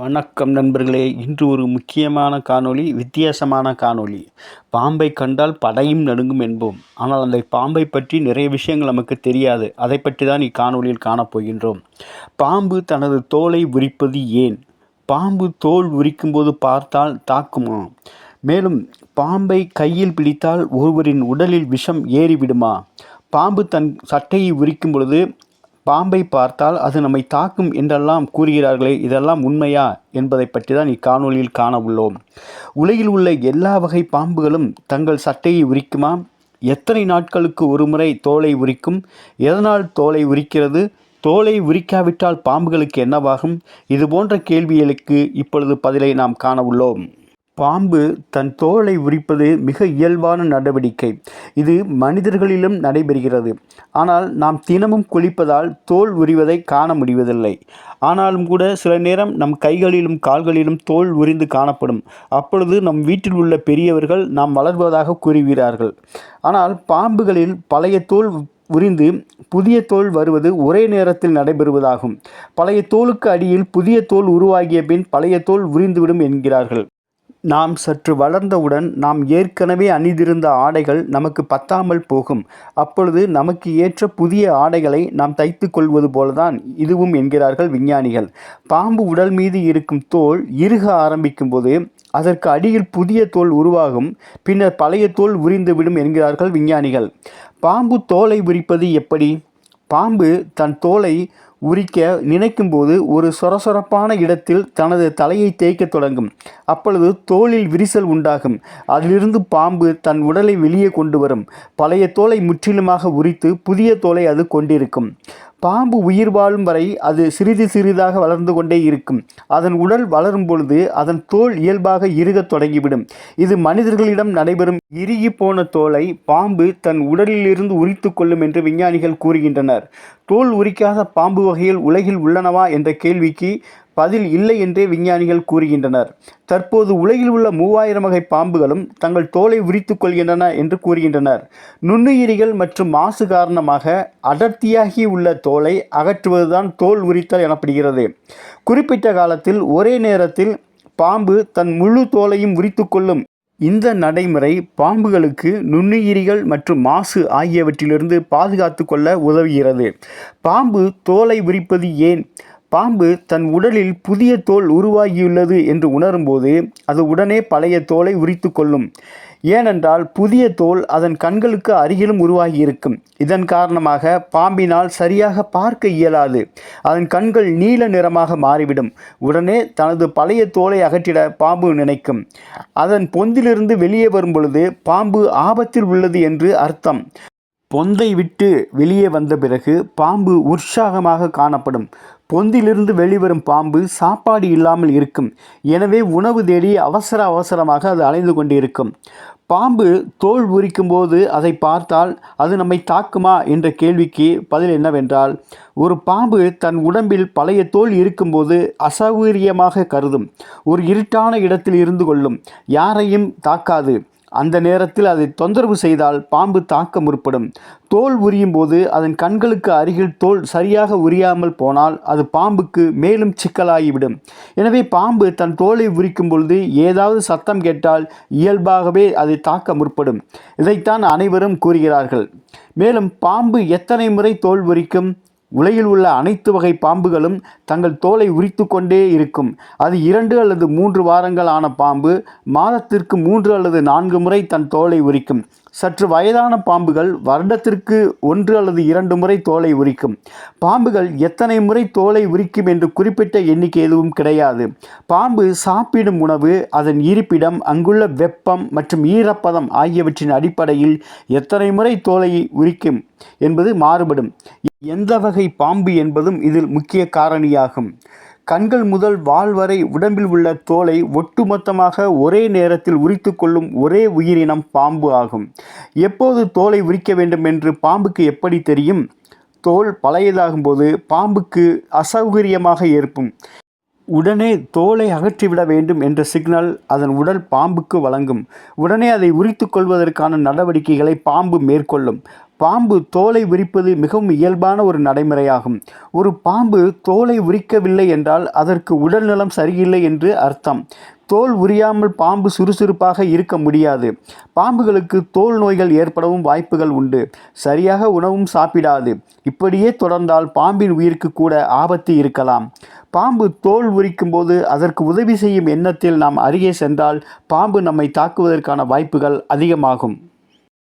வணக்கம் நண்பர்களே. இன்று ஒரு முக்கியமான காணொளி வித்தியாசமான காணொளி. பாம்பை கண்டால் படையும் நடுங்கும் என்போம். ஆனால் அந்த பாம்பை பற்றி நிறைய விஷயங்கள் நமக்கு தெரியாது. அதை பற்றி தான் இக்காணொலியில் காணப்போகின்றோம் பாம்பு தனது தோலை உரிப்பது ஏன்? பாம்பு தோல் உரிக்கும்போது பார்த்தால் தாக்குமா? மேலும் பாம்பை கையில் பிடித்தால் ஒருவரின் உடலில் விஷம் ஏறிவிடுமா? பாம்பு தன் சட்டையை உரிக்கும் பொழுது பாம்பை பார்த்தால் அது நம்மை தாக்கும் என்றெல்லாம் கூறுகிறார்களே இதெல்லாம் உண்மையா? என்பதை பற்றி தான் இக்காணொலியில் காண உள்ளோம் உலகில் உள்ள எல்லா வகை பாம்புகளும் தங்கள் சட்டையை உரிக்குமா? எத்தனை நாட்களுக்கு ஒரு முறை தோலை உரிக்கும்? எதனால் தோலை உரிக்கிறது? தோலை உரிக்காவிட்டால் பாம்புகளுக்கு என்னவாகும்? இது போன்ற கேள்விகளுக்கு இப்பொழுது பதிலை நாம் காண உள்ளோம் பாம்பு தன் தோலை உரிப்பது மிக இயல்பான நடவடிக்கை. இது மனிதர்களிலும் நடைபெறுகிறது. ஆனால் நாம் தினமும் குளிப்பதால் தோல் உரிவதை காண முடிவதில்லை. ஆனாலும் கூட சில நேரம் நம் கைகளிலும் கால்களிலும் தோல் உரிந்து காணப்படும். அப்பொழுது நம் வீட்டில் உள்ள பெரியவர்கள் நாம் வளர்வதாக கூறுகிறார்கள். ஆனால் பாம்புகளில் பழைய தோல் உரிந்து புதிய தோல் வருவது ஒரே நேரத்தில் நடைபெறுவதாகும். பழைய தோலுக்கு அடியில் புதிய தோல் உருவாகிய பின் பழைய தோல் உரிந்துவிடும் என்கிறார்கள். நாம் சற்று வளர்ந்தவுடன் நாம் ஏற்கனவே அணிந்திருந்த ஆடைகள் நமக்கு பத்தாமல் போகும். அப்பொழுது நமக்கு ஏற்ற புதிய ஆடைகளை நாம் தைத்து கொள்வது போலதான் இதுவும் என்கிறார்கள் விஞ்ஞானிகள். பாம்பு உடல் மீது இருக்கும் தோல் இறுக ஆரம்பிக்கும் போது அதற்கு அடியில் புதிய தோல் உருவாகும் பின்னர் பழைய தோல் உரிந்துவிடும் என்கிறார்கள் விஞ்ஞானிகள். பாம்பு தோலை உரிப்பது எப்படி? பாம்பு தன் தோலை உரிக்க நினைக்கும்போது ஒரு சொரசொரப்பான இடத்தில் தனது தலையை தேய்க்கத் தொடங்கும். அப்பொழுது தோலில் விரிசல் உண்டாகும். அதிலிருந்து பாம்பு தன் உடலை வெளியே கொண்டு வரும். பழைய தோலை முற்றிலுமாக உரித்து புதிய தோலை அது கொண்டிருக்கும். பாம்பு உயிர் வாழும் வரை அது சிறிது சிறிதாக வளர்ந்து கொண்டே இருக்கும். அதன் உடல் வளரும் பொழுது அதன் தோல் இயல்பாக இறுகத் தொடங்கிவிடும். இது மனிதர்களிடம் நடைபெறும் இறுகி போன தோலை பாம்பு தன் உடலிலிருந்து உரித்து கொள்ளும் என்று விஞ்ஞானிகள் கூறுகின்றனர். தோல் உரிக்காத பாம்பு வகையில் உலகில் உள்ளனவா என்ற கேள்விக்கு பதில் இல்லை என்றே விஞ்ஞானிகள் கூறுகின்றனர். தற்போது உலகில் உள்ள மூவாயிரம் வகை பாம்புகளும் தங்கள் தோலை உரித்து கொள்கின்றன என்று கூறுகின்றனர். நுண்ணுயிரிகள் மற்றும் மாசு காரணமாக அடர்த்தியாகி உள்ள தோலை அகற்றுவதுதான் தோல் உரித்தல் எனப்படுகிறது. குறிப்பிட்ட காலத்தில் ஒரே நேரத்தில் பாம்பு தன் முழு தோலையும் உரித்து கொள்ளும். இந்த நடைமுறை பாம்புகளுக்கு நுண்ணுயிரிகள் மற்றும் மாசு ஆகியவற்றிலிருந்து பாதுகாத்து கொள்ள உதவுகிறது. பாம்பு தோலை உரிப்பது ஏன்? பாம்பு தன் உடலில் புதிய தோல் உருவாகியுள்ளது என்று உணரும்போது அது உடனே பழைய தோலை உரித்து கொள்ளும். ஏனென்றால் புதிய தோல் அதன் கண்களுக்கு அருகிலும் உருவாகி இருக்கும் இதன் காரணமாக பாம்பினால் சரியாக பார்க்க இயலாது. அதன் கண்கள் நீல நிறமாக மாறிவிடும். உடனே தனது பழைய தோலை அகற்றிட பாம்பு நினைக்கும். அதன் பொந்திலிருந்து வெளியே வரும் பொழுது பாம்பு ஆபத்தில் உள்ளது என்று அர்த்தம். பொந்தை விட்டு வெளியே வந்த பிறகு பாம்பு உற்சாகமாக காணப்படும். பொந்திலிருந்து வெளிவரும் பாம்பு சாப்பாடு இல்லாமல் இருக்கும். எனவே உணவு தேடி அவசர அவசரமாக அது அலைந்து கொண்டிருக்கும். பாம்பு தோல் உரிக்கும் போது அதை பார்த்தால் அது நம்மை தாக்குமா? என்ற கேள்விக்கு பதில் என்னவென்றால் ஒரு பாம்பு தன் உடம்பில் பழைய தோல் இருக்கும்போது அசௌகரியமாக கருதும். ஒரு இருட்டான இடத்தில் இருந்து கொள்ளும். யாரையும் தாக்காது. அந்த நேரத்தில் அதை தொந்தரவு செய்தால் பாம்பு தாக்க முற்படும். தோல் உரியும் போது அதன் கண்களுக்கு அருகில் தோல் சரியாக உரியாமல் போனால் அது பாம்புக்கு மேலும் சிக்கலாகிவிடும். எனவே பாம்பு தன் தோலை உரிக்கும் பொழுது ஏதாவது சத்தம் கேட்டால் இயல்பாகவே அதை தாக்க முற்படும். இதைத்தான் அனைவரும் கூறுகிறார்கள். மேலும் பாம்பு எத்தனை முறை தோல் உரிக்கும்? உலகில் உள்ள அனைத்து வகை பாம்புகளும் தங்கள் தோலை உரித்து கொண்டே இருக்கும். அது இரண்டு அல்லது மூன்று வாரங்கள் ஆன பாம்பு மாதத்திற்கு மூன்று அல்லது நான்கு முறை தன் தோலை உரிக்கும். சற்று வயதான பாம்புகள் வருடத்திற்கு ஒன்று அல்லது இரண்டு முறை தோலை உரிக்கும். பாம்புகள் எத்தனை முறை தோலை உரிக்கும் என்று குறிப்பிட்ட எண்ணிக்கை எதுவும் கிடையாது. பாம்பு சாப்பிடும் உணவு அதன் இருப்பிடம் அங்குள்ள வெப்பம் மற்றும் ஈரப்பதம் ஆகியவற்றின் அடிப்படையில் எத்தனை முறை தோலை உரிக்கும் என்பது மாறுபடும். எந்த வகை பாம்பு என்பதும் இதில் முக்கிய காரணியாகும். கண்கள் முதல் வால் வரை உடம்பில் உள்ள தோலை ஒட்டுமொத்தமாக ஒரே நேரத்தில் உரித்து கொள்ளும் ஒரே உயிரினம் பாம்பு ஆகும். எப்போது தோலை உரிக்க வேண்டும் என்று பாம்புக்கு எப்படி தெரியும்? தோல் பழையதாகும்போது பாம்புக்கு அசௌகரியமாக ஏற்பும். உடனே தோலை அகற்றிவிட வேண்டும் என்ற சிக்னல் அதன் உடல் பாம்புக்கு வழங்கும். உடனே அதை உரித்து கொள்வதற்கான நடவடிக்கைகளை பாம்பு மேற்கொள்ளும். பாம்பு தோலை விரிப்பது மிகவும் இயல்பான ஒரு நடைமுறையாகும். ஒரு பாம்பு தோலை உரிக்கவில்லை என்றால் அதற்கு உடல்நலம் சரியில்லை என்று அர்த்தம். தோல் உரியாமல் பாம்பு சுறுசுறுப்பாக இருக்க முடியாது. பாம்புகளுக்கு தோல் நோய்கள் ஏற்படவும் வாய்ப்புகள் உண்டு. சரியாக உணவும் சாப்பிடாது. இப்படியே தொடர்ந்தால் பாம்பின் உயிருக்கு கூட ஆபத்து இருக்கலாம். பாம்பு தோல் உரிக்கும் போது அதற்கு உதவி செய்யும் எண்ணத்தில் நாம் அருகே சென்றால் பாம்பு நம்மை தாக்குவதற்கான வாய்ப்புகள் அதிகமாகும்.